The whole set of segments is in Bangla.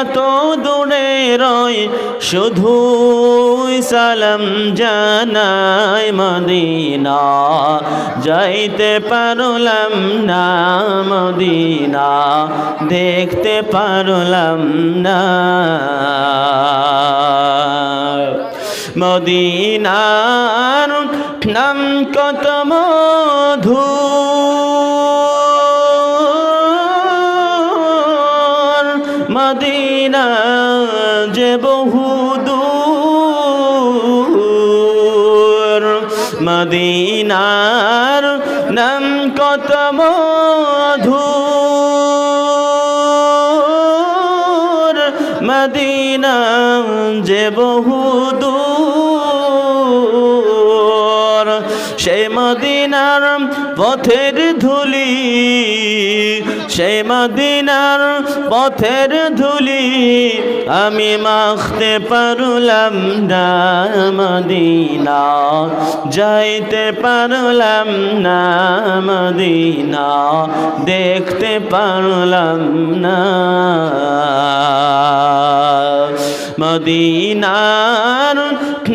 এত দূরে রই শুধু সালাম জানাই মদিনা। যাইতে পারলাম না মদিনা, দেখতে পারলাম না। মদিনার নাম কত মধু। মদিনা যে বহু দূর। মদিনার নাম কত মধু। মদিনা যে বহু দূর। সেই মদিনার পথের ধুলি সেই মদিনার পথের ধুলি আমি মাখতে পারলাম না মদিনা, যাইতে পারলাম না মদিনা, দেখতে পারলাম না মদিনার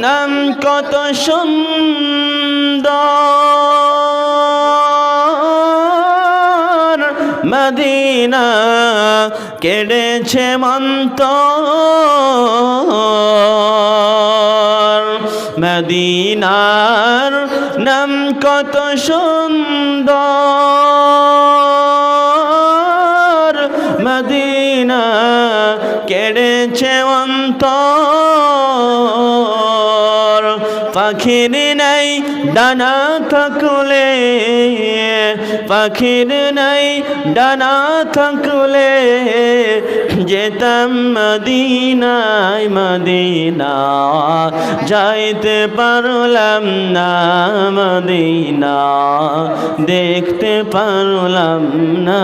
নাম কত সুন্দর। মদিনা কেড়েছে মন্ত মদিনার নাম কত সুন্দর। মদিনা কেড়েছে অন্তর পাখির নাই, ডানা থাকলে, পাখির নাই, ডানা থাকলে, যেতাম মদিনায় মদিনা যাইতে পারলাম না মদিনা দেখতে পারলাম না।